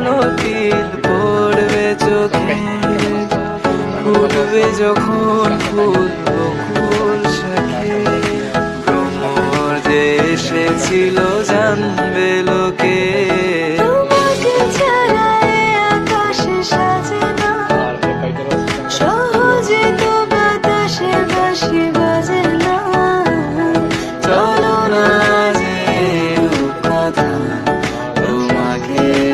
কালো তিল পড়বে চোখে ফুটবে যখন ফুল ফুল সাথে ভ্রমর যে এসেছিল জানবে লোকে